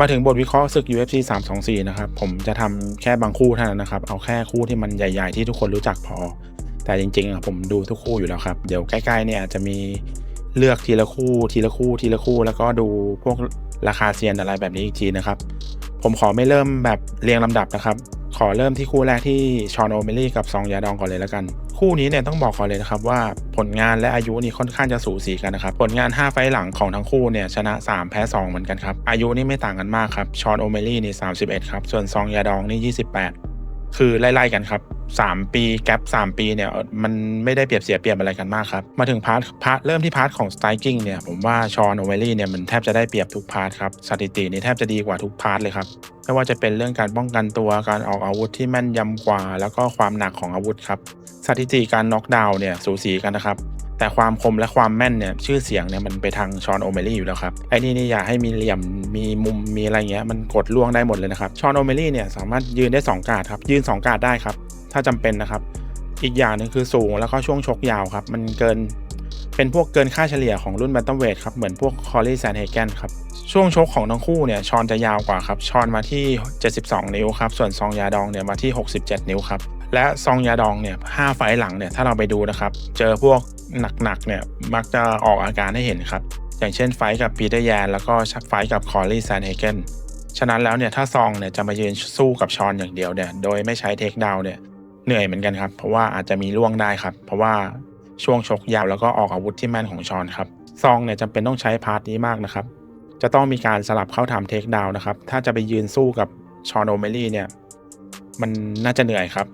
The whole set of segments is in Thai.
มาถึงบทวิเคราะห์ศึก UFC 324 นะครับ ผมจะทำแค่บางคู่เท่านั้นนะครับ เอาแค่คู่ที่มันใหญ่ๆ ที่ทุกคนรู้จักพอ แต่จริงๆอะผมดูทุกคู่อยู่แล้วครับ เดี๋ยวใกล้ๆเนี่ยอาจจะมีเลือกทีละคู่ ทีละคู่ ทีละคู่ แล้วก็ดูพวกราคาเซียนอะไรแบบนี้อีกทีนะครับ ผมขอไม่เริ่มแบบเรียงลำดับนะครับ ขอเริ่มที่คู่แรกที่ชอนโอเมลี่กับซองยาดองก่อนเลยแล้วกัน คู่นี้เนี่ยต้องบอกก่อนเลยนะครับว่าผลงานและอายุนี่ค่อนข้างจะสูสีกันนะครับ ผลงาน 5 ไฟล์หลังของทั้งคู่เนี่ยชนะ 3 แพ้ 2 เหมือนกันครับ อายุนี่ไม่ต่างกันมากครับ ชอนโอเมลี่นี่31 ครับ ส่วนซองยาดองนี่ 28 คือไล่ๆกันครับ 3 ปีแกลบ3 ปีเนี่ยมันไม่ได้เปรียบเสียเปรียบอะไรกันมากครับ มาถึงพาร์ทพาร์ทเริ่มที่พาร์ทของสไตกิ้งเนี่ยผมว่าชอนโอเวลี่เนี่ยมันแทบจะได้เปรียบทุกพาร์ทครับสถิตินี่แทบจะดีกว่าทุกพาร์ทเลยครับไม่ว่าจะเป็นเรื่องการป้องกันตัวการออกอาวุธที่แม่นยำกว่า แล้วก็ความหนักของอาวุธครับสถิติการน็อกดาวน์เนี่ยสูสีกันนะครับ แต่ความคมและความแม่นเนี่ยชื่อเสียงเนี่ยมันไปทางชอนโอเมลี่อยู่แล้วครับไอ้นี่นี่อย่าให้มีเหลี่ยมมีมุมมีอะไรเงี้ยมันกดล่วงได้หมดเลยนะครับชอนโอเมลี่เนี่ยสามารถยืนได้ 2 การ์ดครับยืน 2 การ์ดได้ครับถ้าจำเป็นนะครับ อีกอย่างหนึงคือสูงแล้วก็ช่วงชกยาวครับมันเกินเป็นพวกเกินค่าเฉลี่ยของรุ่นแบนตัมเวทครับ เหมือนพวกคอร์ลี่แซนเฮแกนครับ ช่วงชกของทั้งคู่เนี่ยชอนจะยาวกว่าครับ ชอนมาที่ 72 นิ้วครับ ส่วนซองยาดองเนี่ยมาที่ 67 นิ้วครับ และซองยาดองเนี่ย5ไฟล์หลังเนี่ยถ้าเราไปดูนะครับ เจอพวกหนักๆเนี่ยมักจะออกอาการให้เห็นครับ อย่างเช่นไฟกับปีเตอร์แยนแล้วก็ไฟกับคอร์ลี่แซนเฮเกนฉะนั้นแล้วเนี่ยถ้าซองเนี่ยจะมายืนสู้กับชอนอย่างเดียวเนี่ยโดยไม่ใช้เทคดาวเนี่ยเหนื่อยเหมือนกันครับ เพราะว่าอาจจะมีล่วงได้ครับ เพราะว่าช่วงชกยาวแล้วก็ออกอาวุธที่แม่นของชอนครับซองเนี่ยจำเป็นต้องใช้พาร์ทนี้มากนะครับ จะต้องมีการสลับเข้าทำเทคดาวน์นะครับ ถ้าจะไปยืนสู้กับชอนโอเมลี่เนี่ย มันน่าจะเหนื่อยครับ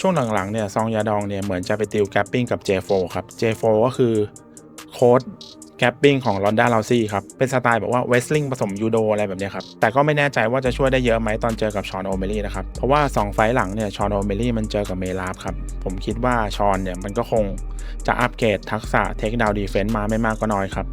ช่วงหลังๆเนี่ยซองยาดองเนี่ยเหมือนจะไปติวแกปปิ้งกับ J4 ครับ J4 ก็คือโค้ดแกปปิ้งของลอนด้าลาซี่ครับ เป็นสไตล์แบบว่าเวสลิงผสมยูโดอะไรแบบนี้ครับ แต่ก็ไม่แน่ใจว่าจะช่วยได้เยอะไหมตอนเจอกับชอนโอเมลี่นะครับ เพราะว่า 2 ไฟล์หลังเนี่ยชอนโอเมลี่มันเจอกับเมลาฟครับ ผมคิดว่าชอนเนี่ยมันก็คงจะอัปเกรดทักษะเทคดาวดีเฟนต์มาไม่มากก็น้อยครับ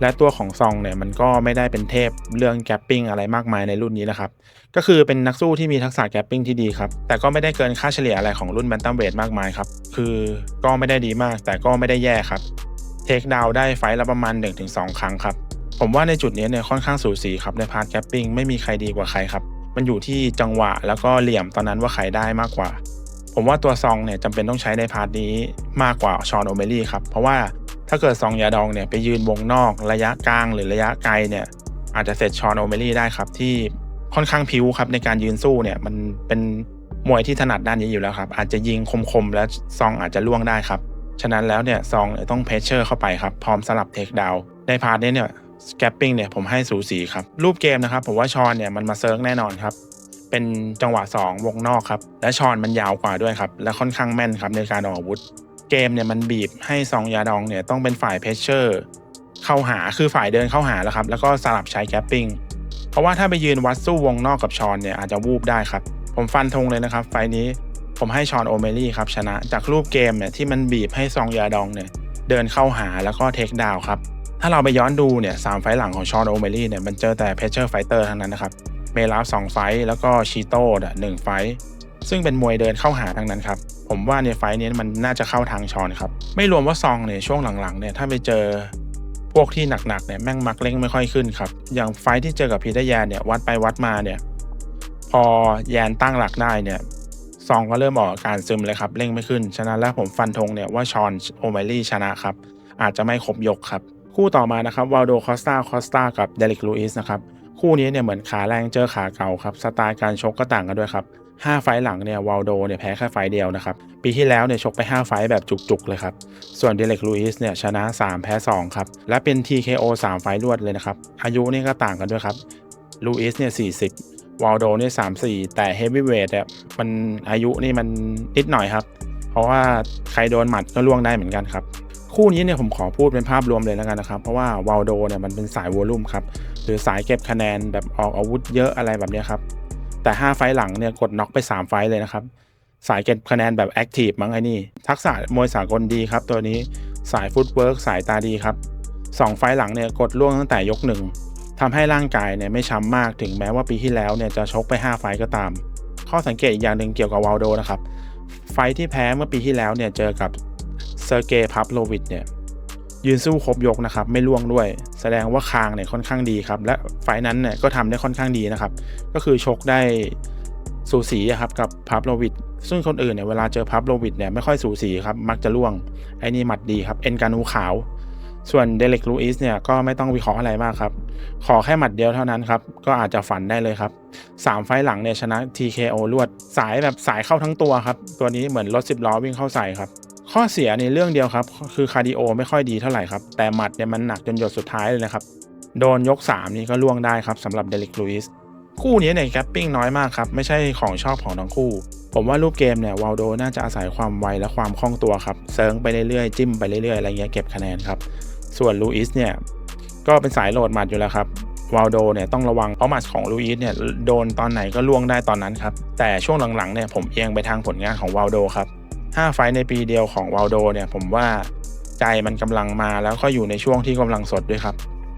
และตัวของซองเนี่ยมันก็ไม่ได้เป็นเทพเรื่องแกปปิ้งอะไรมากมายในรุ่นนี้นะครับ ก็คือเป็นนักสู้ที่มีทักษะแกปปิ้งที่ดีครับ แต่ก็ไม่ได้เกินค่าเฉลี่ยอะไรของรุ่นแบนตัมเวทมากมายครับ คือก็ไม่ได้ดีมากแต่ก็ไม่ได้แย่ครับ เทคดาวได้ไฟล์ละประมาณ 1-2 ครั้งครับ ผมว่าในจุดนี้เนี่ยค่อนข้างสูสีครับในพาร์ทแกปปิ้งไม่มีใครดีกว่าใครครับ มันอยู่ที่จังหวะแล้วก็เหลี่ยมตอนนั้นว่าใครได้มากกว่า ผมว่าตัวซองเนี่ยจำเป็นต้องใช้ในพาร์ทนี้มากกว่าชอนโอเมลี่ครับ เพราะว่า ถ้าเกิดซองยาดองเนี่ยไปยืนวงนอกระยะกลางหรือระยะไกลเนี่ยอาจจะเสร็จชอนโอเมลี่ได้ครับ ที่ค่อนข้างพิ้วครับในการยืนสู้เนี่ยมันเป็นมวยที่ถนัดด้านนี้อยู่แล้วครับ อาจจะยิงคมๆ และซองอาจจะล่วงได้ครับ ฉะนั้นแล้วเนี่ยซองต้องเพชเชอร์เข้าไปครับพร้อมสลับเทคดาวในพาร์ทนี้เนี่ยสแกปปิ้งเนี่ยผมให้สูสีครับ รูปเกมนะครับ ผมว่าชอนเนี่ยมันมาเซิร์กแน่นอนครับ เป็นจังหวะ 2 วงนอกครับ และชอนมันยาวกว่าด้วยครับ และค่อนข้างแม่นครับในการออกอาวุธ เกมเนี่ยมันบีบให้ซองยาดองเนี่ยต้องเป็นฝ่ายเพชเชอร์เข้าหาคือฝ่ายเดินเข้าหาแล้วครับ แล้วก็สลับใช้แกปปิ้งเพราะว่าถ้าไปยืนวัดสู้วงนอกกับชอนเนี่ยอาจจะวูบได้ครับ ผมฟันธงเลยนะครับ ไฟล์นี้ผมให้ชอนโอเมลี่ครับชนะจากรูปเกมเนี่ยที่มันบีบให้ซองยาดองเนี่ยเดินเข้าหาแล้วก็เทคดาวครับถ้าเราไปย้อนดูเนี่ยสามไฟล์หลังของชอนโอเมลี่เนี่ยมันเจอแต่เพชเชอร์ไฟเตอร์ทั้งนั้นนะครับเมลาฟสองไฟท์แล้วก็ชีโต้หนึ่งไฟท์ ซึ่งเป็นมวยเดินเข้าหาทั้งนั้นครับ ผมว่าในไฟท์นี้มันน่าจะเข้าทางชอนครับ ไม่รวมว่าซองเนี่ยช่วงหลังๆเนี่ยถ้าไปเจอพวกที่หนักๆเนี่ยแม่งมักเล่งไม่ค่อยขึ้นครับ อย่างไฟท์ที่เจอกับพีเตอร์แยนเนี่ยวัดไปวัดมาเนี่ยพอแยนตั้งหลักได้เนี่ยซองก็เริ่มออกอาการซึมเลยครับเร่งไม่ขึ้น ฉะนั้นแล้วผมฟันธงเนี่ยว่าชอนโอเมลี่ชนะครับ อาจจะไม่ครบยกครับ คู่ต่อมานะครับวาลโดคอสตาคอสตากับเดลิกลูอิสนะครับ คู่นี้เนี่ยเหมือนขาแรงเจอขาเก่าครับ สไตล์การชกก็ต่างกันด้วยครับ 5 ไฟล์หลังเนี่ยวาลโดเนี่ยแพ้แค่ไฟล์เดียวนะครับ ปีที่แล้วเนี่ยชกไป 5 ไฟล์แบบจุกๆเลยครับ ส่วนเดเล็กลูอิสเนี่ยชนะ 3 แพ้ 2 ครับ และเป็น TKO 3 ไฟล์รวดเลยนะครับ อายุนี่ก็ต่างกันด้วยครับลูอิสเนี่ย40วาลโดเนี่ย34 แต่เฮฟวีเวทเนี่ยมันอายุนี่มันนิดหน่อยครับ เพราะว่าใครโดนหมัดก็ล่วงได้เหมือนกันครับคู่นี้เนี่ยผมขอพูดเป็นภาพรวมเลยแล้วกันนะครับ เพราะว่าวาลโดเนี่ยมันเป็นสายวอลลุ่มครับหรือสายเก็บคะแนนแบบออกอาวุธเยอะอะไรแบบนี้ครับ แต่ 5 ไฟหลังเนี่ยกดน็อกไป 3 ไฟเลยนะครับ สายเก็บคะแนนแบบแอคทีฟมั้งไอ้นี่ ทักษะมวยสากลดีครับตัวนี้สายฟุตเวิร์กสายตาดีครับ 2 ไฟหลังเนี่ยกดล่วงตั้งแต่ยกหนึ่งทำให้ร่างกายเนี่ยไม่ช้ำมากถึงแม้ว่าปีที่แล้วเนี่ยจะชกไป 5 ไฟก็ตาม ข้อสังเกตอีกอย่างหนึ่งเกี่ยวกับวาลโดนะครับไฟที่แพ้เมื่อปีที่แล้วเนี่ยเจอกับเซอร์เกย์พับโลวิชเนี่ย ยืนสู้ครบยกนะครับไม่ล่วงด้วย แสดงว่าคางเนี่ยค่อนข้างดีครับ และไฟล์นั้นเนี่ยก็ทำได้ค่อนข้างดีนะครับ ก็คือชกได้สูสีครับกับพับโลวิดซึ่งคนอื่นเนี่ยเวลาเจอพับโลวิดเนี่ยไม่ค่อยสูสีครับมักจะล่วงไอ้นี่หมัดดีครับเอ็นกานูขาว ส่วนเดเล็กลูอิสเนี่ยก็ไม่ต้องวิเคราะห์อะไรมากครับ ขอแค่หมัดเดียวเท่านั้นครับ ก็อาจจะฝันได้เลยครับ 3 ไฟล์หลังเนี่ยชนะ TKO รวดสายแบบสายเข้าทั้งตัวครับ ตัวนี้เหมือนรถ10ล้อวิ่งเข้าใส่ครับ ข้อเสียในเรื่องเดียวครับ คือคาร์ดิโอไม่ค่อยดีเท่าไหร่ครับ แต่หมัดเนี่ยมันหนักจนหยดสุดท้ายเลยนะครับ โดนยก 3 นี่ก็ล่วงได้ครับสำหรับเดลิกลูอิสคู่นี้เนี่ยแกปปิ้งน้อยมากครับ ไม่ใช่ของชอบของทั้งคู่ ผมว่ารูปเกมเนี่ยวาลโดน่าจะอาศัยความไวและความคล่องตัวครับเซิร์งไปเรื่อยๆจิ้มไปเรื่อยๆอะไรเงี้ยเก็บคะแนนครับส่วนลูอิสเนี่ยก็เป็นสายโหลดหมัดอยู่แล้วครับวาลโดเนี่ยต้องระวังเพราะหมัดของลูอิสเนี่ยโดนตอนไหนก็ล่วงได้ตอนนั้นครับแต่ช่วงหลังๆเนี่ยผมเอียงไปทางผลงานของวาลโดครับ 5 ไฟในปีเดียวของวาลโดเนี่ยผมว่าใจมันกำลังมาแล้วก็อยู่ในช่วงที่กำลังสดด้วยครับ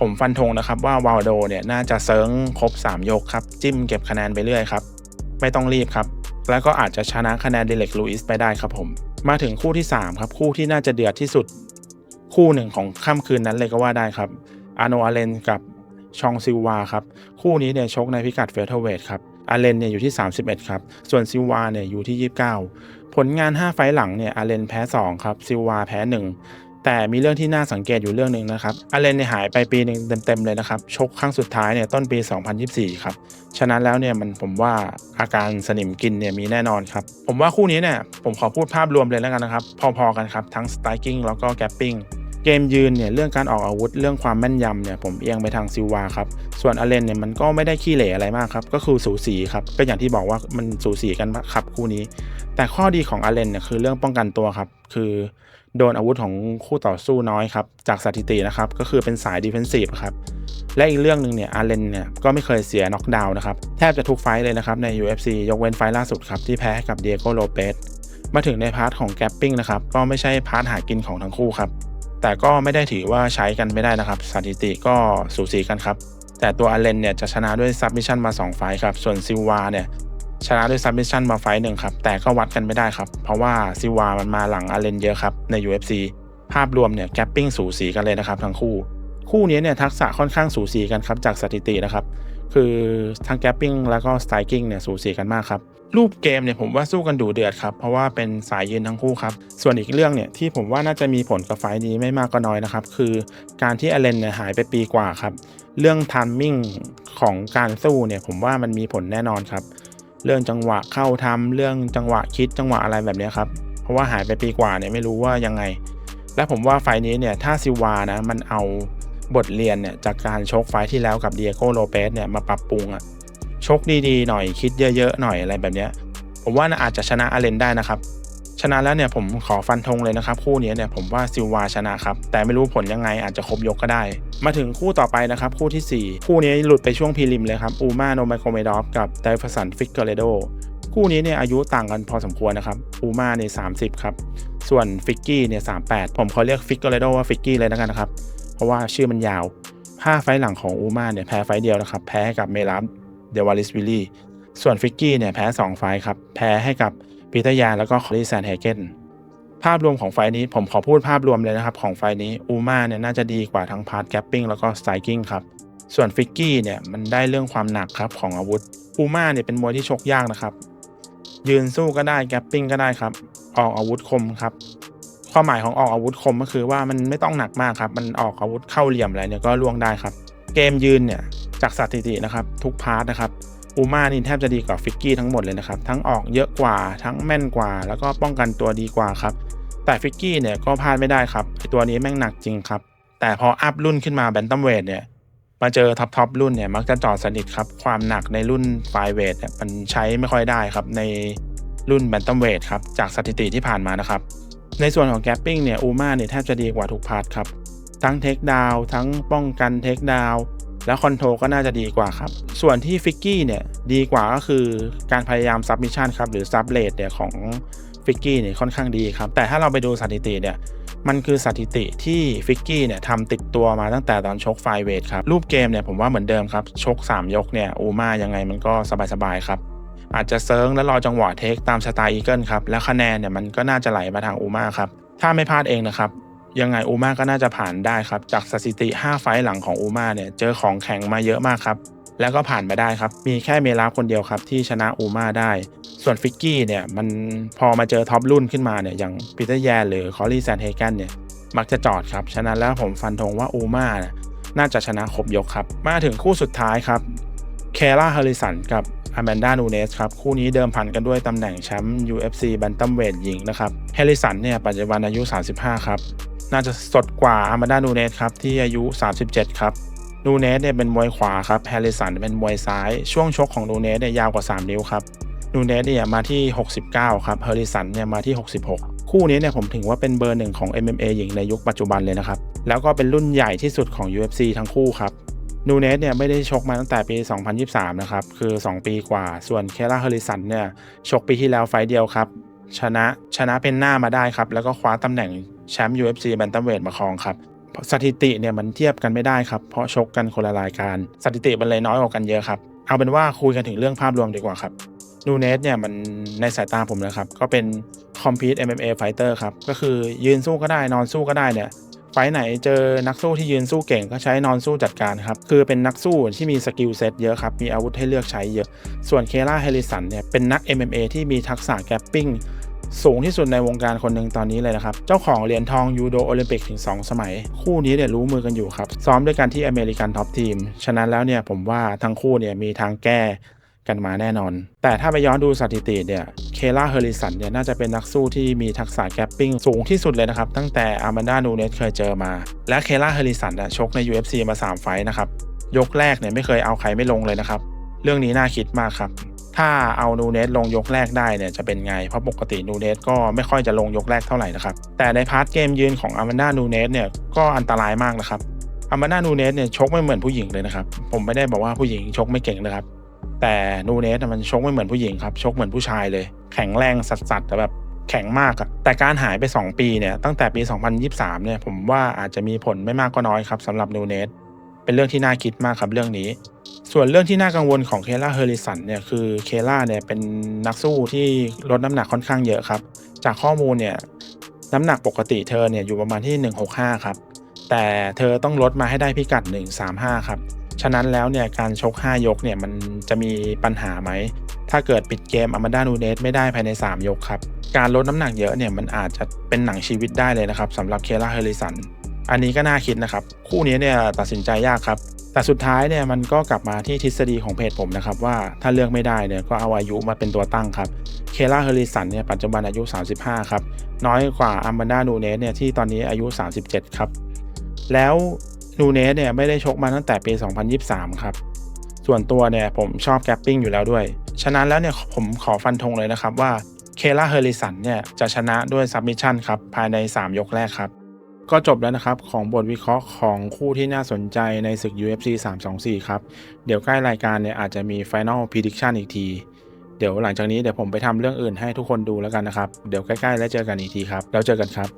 ผมฟันธงนะครับว่าวาลโดเนี่ยน่าจะเซิร์งครบ 3 ยกครับ จิ้มเก็บคะแนนไปเรื่อยครับ ไม่ต้องรีบครับ แล้วก็อาจจะชนะคะแนนเดเล็กลูอิสไปได้ครับผม มาถึงคู่ที่ 3 ครับ คู่ที่น่าจะเดือดที่สุด คู่หนึ่งของค่ำคืนนั้นเลยก็ว่าได้ครับอาโนอาเลนกับ ชองซิวาครับ คู่นี้เนี่ยชกในพิกัดเฟเธอร์เวทครับอาเลนเนี่ยอยู่ที่ 31 ครับ ส่วนซิวาเนี่ยอยู่ที่ 29 ผลงาน 5 ไฟหลังเนี่ยอาเลนแพ้ 2 ครับ ซิวาแพ้ 1 แต่มีเรื่องที่น่าสังเกตอยู่เรื่องหนึ่งนะครับอาเลนเนี่ยหายไปปีหนึ่งเต็มๆเลยนะครับ ชกครั้งสุดท้ายเนี่ยต้นปี 2024 ครับ ฉะนั้นแล้วเนี่ยมันผมว่าอาการสนิมกินเนี่ยมีแน่นอนครับ ผมว่าคู่นี้เนี่ยผมขอพูดภาพรวมเลยแล้วกันนะครับ พอๆกันครับ ทั้งสไตกิ้งแล้วก็แกปปิ้ง เกมยืนเนี่ยเรื่องการออกอาวุธเรื่องความแม่นยำเนี่ยผมเอียงไปทางซิลวาครับ ส่วนอาเลนเนี่ยมันก็ไม่ได้ขี้เหร่อะไรมากครับ ก็คือสูสีครับ ก็อย่างที่บอกว่ามันสูสีกันครับคู่นี้ แต่ข้อดีของอาเลนเนี่ยคือเรื่องป้องกันตัวครับ คือโดนอาวุธของคู่ต่อสู้น้อยครับ จากสถิตินะครับ ก็คือเป็นสายดิเฟนซีฟครับ และอีกเรื่องหนึ่งเนี่ยอาเลนเนี่ยก็ไม่เคยเสียน็อกดาวน์นะครับ แทบจะทุกไฟต์เลยนะครับใน UFC ยกเว้นไฟต์ล่าสุดครับที่แพ้ให้กับเดียโกโลเปสมาถึงในพาร์ทของแกปปิ้งนะครับก็ไม่ใช่พาร์ทหากินของทั้งคู่ครับ แต่ก็ไม่ได้ถือว่าใช้กันไม่ได้นะครับ สถิติก็สูสีกันครับ แต่ตัวอาเลนเนี่ยจะชนะด้วยซับมิชชั่นมา 2 ไฟครับ ส่วนซิวาเนี่ยชนะด้วยซับมิชชั่นมาไฟหนึ่งครับ แต่ก็วัดกันไม่ได้ครับ เพราะว่าซิวามันมาหลังอาเลนเยอะครับใน UFC ภาพรวมเนี่ยแกปปิ้งสูสีกันเลยนะครับทั้งคู่ คู่นี้เนี่ยทักษะค่อนข้างสูสีกันครับจากสถิตินะครับ คือทั้งแกปปิ้งแล้วก็สไตกิ้งเนี่ยสูสีกันมากครับรูปเกมเนี่ยผมว่าสู้กันดูเดือดครับ เพราะว่าเป็นสายยืนทั้งคู่ครับ ส่วนอีกเรื่องเนี่ยที่ผมว่าน่าจะมีผลกับไฟนี้ไม่มากก็น้อยนะครับ คือการที่อเลนเนี่ยหายไปปีกว่าครับ เรื่องทัมมิ่งของการสู้เนี่ยผมว่ามันมีผลแน่นอนครับ เรื่องจังหวะเข้าทำเรื่องจังหวะคิดจังหวะอะไรแบบนี้ครับ เพราะว่าหายไปปีกว่าเนี่ยไม่รู้ว่ายังไง และผมว่าไฟนี้เนี่ยถ้าซิวานะมันเอา บทเรียนเนี่ยจากการชกไฟที่แล้วกับเดียโกโลเปสเนี่ยมาปรับปรุงอะชกดีๆหน่อยคิดเยอะๆหน่อยอะไรแบบเนี้ยผมว่าน่าอาจจะชนะอาเลนได้นะครับ ชนะแล้วเนี่ยผมขอฟันธงเลยนะครับ คู่นี้เนี่ยผมว่าซิลวาชนะครับ แต่ไม่รู้ผลยังไงอาจจะครบยกก็ได้ มาถึงคู่ต่อไปนะครับ คู่ทีสี่4 คู่นี้หลุดไปช่วงพรีลิมเลยครับอูมาโนไมโคเมดอฟกับไดฟสันฟิกเกอร์เรโดคู่นี้เนี่ยอายุต่างกันพอสมควรนะครับอูมาเนี่ยสามสิบครับ ส่วนฟิกกี้เนี่ยสามแปดผมขอเรียกฟิกเกอร์เรโดว่าฟิกกี้เลยแล้วกันนะครับ เพราะว่าชื่อมันยาวห้าไฟหลังของอูมาเนี่ยแพ้ไฟเดียวนะครับ แพ้ให้กับเมลัมเดวาลิสวิลลี่ ส่วนฟิกกี้เนี่ยแพ้ 2 ไฟครับ แพ้ให้กับปีเตอร์ยาแล้วก็คอรีแซนเฮเกนภาพรวมของไฟนี้ผมขอพูดภาพรวมเลยนะครับของไฟนี้อูมาเนี่ยน่าจะดีกว่าทั้งพาร์ทแกปปิ้งแล้วก็สไตกิ้งครับส่วนฟิกกี้เนี่ยมันได้เรื่องความหนักครับของอาวุธอูมาเนี่ยเป็นมวยที่ชกยากนะครับ ยืนสู้ก็ได้แกปปิ้งก็ได้ครับ ออกอาวุธคมครับ ความหมายของออกอาวุธคมก็คือว่ามันไม่ต้องหนักมากครับ มันออกอาวุธเข้าเหลี่ยมอะไรเนี่ยก็ล่วงได้ครับ เกมยืนเนี่ยจากสถิตินะครับทุกพาร์ทนะครับอูมานี่แทบจะดีกว่าฟิกกี้ทั้งหมดเลยนะครับ ทั้งออกเยอะกว่าทั้งแม่นกว่า แล้วก็ป้องกันตัวดีกว่าครับ แต่ฟิกกี้เนี่ยก็พลาดไม่ได้ครับไอตัวนี้แม่งหนักจริงครับ แต่พออัพรุ่นขึ้นมาแบนตัมเวทเนี่ยมาเจอท็อปท็อปรุ่นเนี่ยมักจะจอดสนิทครับ ความหนักในรุ่นไฟเวทเนี่ยมันใช้ไม่ค่อยได้ครับในรุ่นแบนตัมเวทครับจากสถิติที่ผ่านมานะครับ ในส่วนของแกปปิ้งเนี่ยอูมาเนี่ยแทบจะดีกว่าทุกพาร์ทครับ ทั้งเทคดาวทั้งป้องกันเทคดาวแล้วคอนโทรก็น่าจะดีกว่าครับ ส่วนที่ฟิกกี้เนี่ยดีกว่าก็คือการพยายามซับมิชชั่นครับหรือซับเลดเนี่ยของฟิกกี้เนี่ยค่อนข้างดีครับ แต่ถ้าเราไปดูสถิติเนี่ยมันคือสถิติที่ฟิกกี้เนี่ยทำติดตัวมาตั้งแต่ตอนชกไฟเวทครับ รูปเกมเนี่ยผมว่าเหมือนเดิมครับ ชก 3 ยกเนี่ยอูมายังไงมันก็สบายๆครับ อาจจะเซิร์งแล้วรอจังหวะเทคตามสไตล์อีเกิลครับแล้วคะแนนเนี่ยมันก็น่าจะไหลมาทางอูมาครับถ้าไม่พลาดเองนะครับยังไงอูมาก็น่าจะผ่านได้ครับจากสถิติ 5 ไฟล์หลังของอูมาเนี่ยเจอของแข็งมาเยอะมากครับแล้วก็ผ่านมาได้ครับ มีแค่เมลาคนเดียวครับที่ชนะอูมาได้ ส่วนฟิกกี้เนี่ยมันพอมาเจอท็อปรุ่นขึ้นมาเนี่ยอย่างปีเตอร์แยนหรือคอลลี่แซนเฮกันเนี่ยมักจะจอดครับ ฉะนั้นแล้วผมฟันธงว่าอูมาเนี่ยน่าจะชนะครบยกครับ มาถึงคู่สุดท้ายครับ เคล่าเฮอริสันกับอแมนดานูเนสครับ คู่นี้เดิมพันกันด้วยตำแหน่งแชมป์ UFC บันตัมเวทหญิงนะครับเฮริสันเนี่ยปัจจุบันอายุ 35 ครับ น่าจะสดกว่าอามาดานูเนสครับ ที่อายุ 37 ครับนูเนสเนี่ยเป็นมวยขวาครับแฮริสันเป็นมวยซ้าย ช่วงชกของนูเนสเนี่ยยาวกว่า 3 นิ้วครับนูเนสเนี่ยมาที่ 69 ครับเฮอร์ริสันเนี่ยมาที่ 66 คู่นี้เนี่ยผมถือว่าเป็นเบอร์หนึ่งของ MMA หญิงในยุคปัจจุบันเลยนะครับ แล้วก็เป็นรุ่นใหญ่ที่สุดของ UFC ทั้งคู่ครับ นูเนสเนี่ยไม่ได้ชกมาตั้งแต่ปี 2023 นะครับ คือ 2 ปีกว่า ส่วนเคล่าเฮอริสันเนี่ยชกปีที่แล้วไฟเดียวครับ ชนะชนะเป็นหน้ามาได้ครับ แล้วก็คว้าตำแหน่งแชมป์ UFC แบนตัมเวทมาครองครับสถิติเนี่ยมันเทียบกันไม่ได้ครับ เพราะชกกันคนละรายการ สถิติมันเลยน้อยกว่ากันเยอะครับ เอาเป็นว่าคุยกันถึงเรื่องภาพรวมดีกว่าครับนูเนสเนี่ยมันในสายตาผมนะครับ ก็เป็น Compete MMA Fighter ครับ ก็คือยืนสู้ก็ได้นอนสู้ก็ได้เนี่ย ไฟไหนเจอนักสู้ที่ยืนสู้เก่งก็ใช้นอนสู้จัดการครับคือเป็นนักสู้ที่มีสกิลเซ็ตเยอะครับมีอาวุธให้เลือกใช้เยอะ ส่วนเคล่าเฮลิสันเนี่ยเป็นนัก MMA ที่มีทักษะแกปปิ้งสูงที่สุดในวงการคนหนึ่งตอนนี้เลยนะครับ เจ้าของเหรียญทองยูโดโอลิมปิกถึง 2 สมัย คู่นี้เนี่ยรู้มือกันอยู่ครับ ซ้อมด้วยกันที่อเมริกันท็อปทีม ฉะนั้นแล้วเนี่ยผมว่าทั้งคู่เนี่ยมีทางแก้ กันมาแน่นอน แต่ถ้าไปย้อนดูสถิติเนี่ย เคล่าเฮอริสันเนี่ยน่าจะเป็นนักสู้ที่มีทักษะแกปปิ้งสูงที่สุดเลยนะครับ ตั้งแต่อามันดานูเนสเคยเจอมา และเคล่าเฮอริสันน่ะชกใน UFC มา 3 ไฟต์นะครับ ยกแรกเนี่ยไม่เคยเอาใครไม่ลงเลยนะครับ เรื่องนี้น่าคิดมากครับ ถ้าเอานูเนสลงยกแรกได้เนี่ยจะเป็นไง เพราะปกตินูเนสก็ไม่ค่อยจะลงยกแรกเท่าไหร่นะครับ แต่ในพาร์ทเกมยืนของอามันดานูเนสเนี่ยก็อันตรายมากนะครับอามันดานูเนสเนี่ยชกไม่เหมือนผู้หญิงเลยนะครับ ผมไม่ได้บอกว่าผู้หญิงชกไม่เก่งนะครับ แต่นูเนสมันชกไม่เหมือนผู้หญิงครับ ชกเหมือนผู้ชายเลย แข็งแรงสัสๆแต่แบบแข็งมากอะแต่การหายไป 2 ปีเนี่ยตั้งแต่ปี 2023 เนี่ยผมว่าอาจจะมีผลไม่มากก็น้อยครับสำหรับนูเนสเป็นเรื่องที่น่าคิดมากครับเรื่องนี้ ส่วนเรื่องที่น่ากังวลของเคล่าเฮอริสันเนี่ยคือเคล่าเนี่ยเป็นนักสู้ที่ลดน้ำหนักค่อนข้างเยอะครับ จากข้อมูลเนี่ยน้ำหนักปกติเธอเนี่ยอยู่ประมาณที่ 165 ครับ แต่เธอต้องลดมาให้ได้พิกัด 135 ครับ ฉะนั้นแล้วเนี่ยการชก 5 ยกเนี่ยมันจะมีปัญหาไหม ถ้าเกิดปิดเกมอ m ม d ดานูเนสไม่ได้ภายใน 3 ยกครับ การลดน้ำหนักเยอะเนี่ยมันอาจจะเป็นหนังชีวิตได้เลยนะครับสำหรับเคล่าเฮอริสัน อันนี้ก็น่าคิดนะครับ คู่นี้เนี่ยตัดสินใจยากครับ แต่สุดท้ายเนี่ยมันก็กลับมาที่ทฤษฎีของเพจผมนะครับว่าถ้าเลือกไม่ได้เนี่ยก็เอาอายุมาเป็นตัวตั้งครับเคล่าเฮอริสันเนี่ยปัจจุบันอายุ 35 ครับน้อยกว่าอัมบันดานูเนสเนี่ยที่ตอนนี้อายุ 37 ครับแล้ว นูเนสเนี่ยไม่ได้ชกมาตั้งแต่ปี 2023 ครับ ส่วนตัวเนี่ยผมชอบแกปปิ้งอยู่แล้วด้วย ฉะนั้นแล้วเนี่ยผมขอฟันธงเลยนะครับว่าเคล่าเฮอริสันเนี่ยจะชนะด้วยซับมิชชั่นครับภายใน 3 ยกแรกครับ ก็จบแล้วนะครับของบทวิเคราะห์ของคู่ที่น่าสนใจในศึก UFC 324 ครับ เดี๋ยวใกล้รายการเนี่ยอาจจะมี Final Prediction อีกที เดี๋ยวหลังจากนี้เดี๋ยวผมไปทำเรื่องอื่นให้ทุกคนดูแล้วกันนะครับ เดี๋ยวใกล้ๆแล้วเจอกันอีกทีครับ แล้วเจอกันครับ